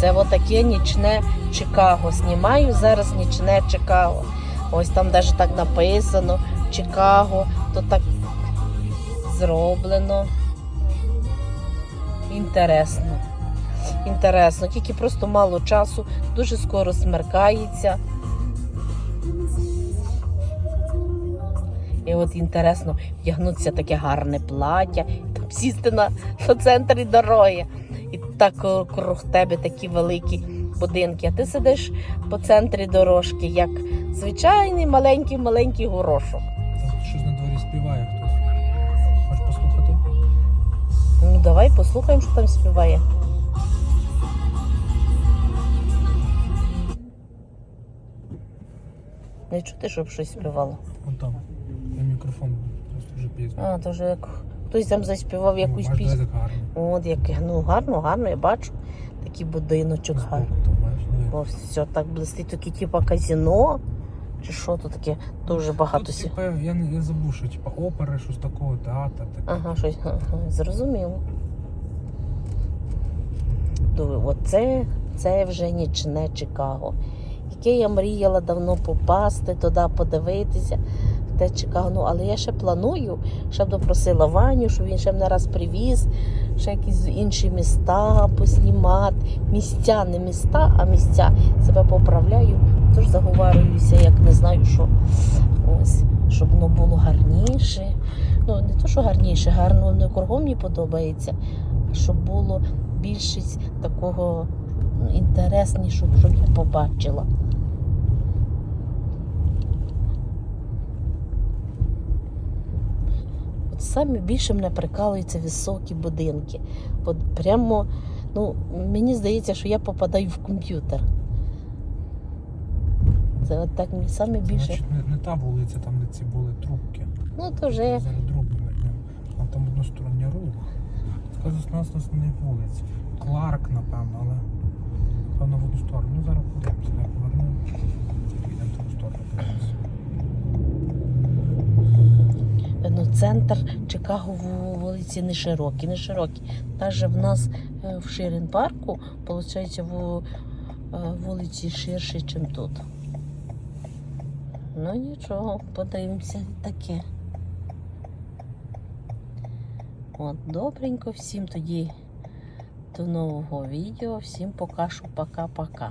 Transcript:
Це отаке нічне Чикаго. Знімаю зараз нічне Чикаго. Ось там навіть так написано Чикаго, то так зроблено. Інтересно. Інтересно, тільки просто мало часу, дуже скоро смеркається. І от інтересно вдягнутися таке гарне плаття, там сісти на, на центрі дороги. І так круг тебе такі великі будинки. А ти сидиш по центрі дорожки, як звичайний маленький-маленький горошок. Щось на дворі співає хтось. Хочеш послухати? Ну давай послухаємо, що там співає. Не чути, щоб щось співало. Вон там. На мікрофон просто вже пізно. А, то вже як хтось там заспівав якусь Бачиш, пісню. От як ну гарно, гарно, я бачу. Такий будиночок гарний. Збоку там, бачиш, диви. О, все так блистить, таке типу казино. Чи що тут таке? Дуже багато Тут, сі. я, не- я забув, що типа опера, щось такого, театр. Так. Ага, щось ага, зрозуміло. Думаю, оце це вже нічне Чикаго. Яке я мріяла давно попасти туди, подивитися. Те Чикаго. Ну, але я ще планую, ще б допросила Ваню, щоб він ще мене раз привіз, ще якісь інші міста поснімати. Місця, не міста, а місця. Себе поправляю, тож заговарююся, як не знаю, що. Ось, щоб воно було гарніше. Ну, не то, що гарніше, гарно не кругом мені подобається, а щоб було більшість такого ну, інтереснішого, щоб я побачила. От саме більше мене прикалуються високі будинки. От прямо, ну, мені здається, що я попадаю в комп'ютер. Це от так мені саме більше. Значить, не, не та вулиця, там, де ці були трубки. Ну, то вже. Зараз. А там одностороння рух. Скажу, з нас основних вулиць. Кларк, напевно, але певно в одну сторону. Ну зараз подивимося, я поверну. Підемо в ту сторону подивимося. Ну, центр Чикаго вулиці не широкі, не широкі. Навіть в нас е, в Ширин парку, виходить, е, вулиці ширше, ніж тут. Ну нічого, подивимося таке. От, добренько, всім тоді до нового відео. Всім покажу пока-пока.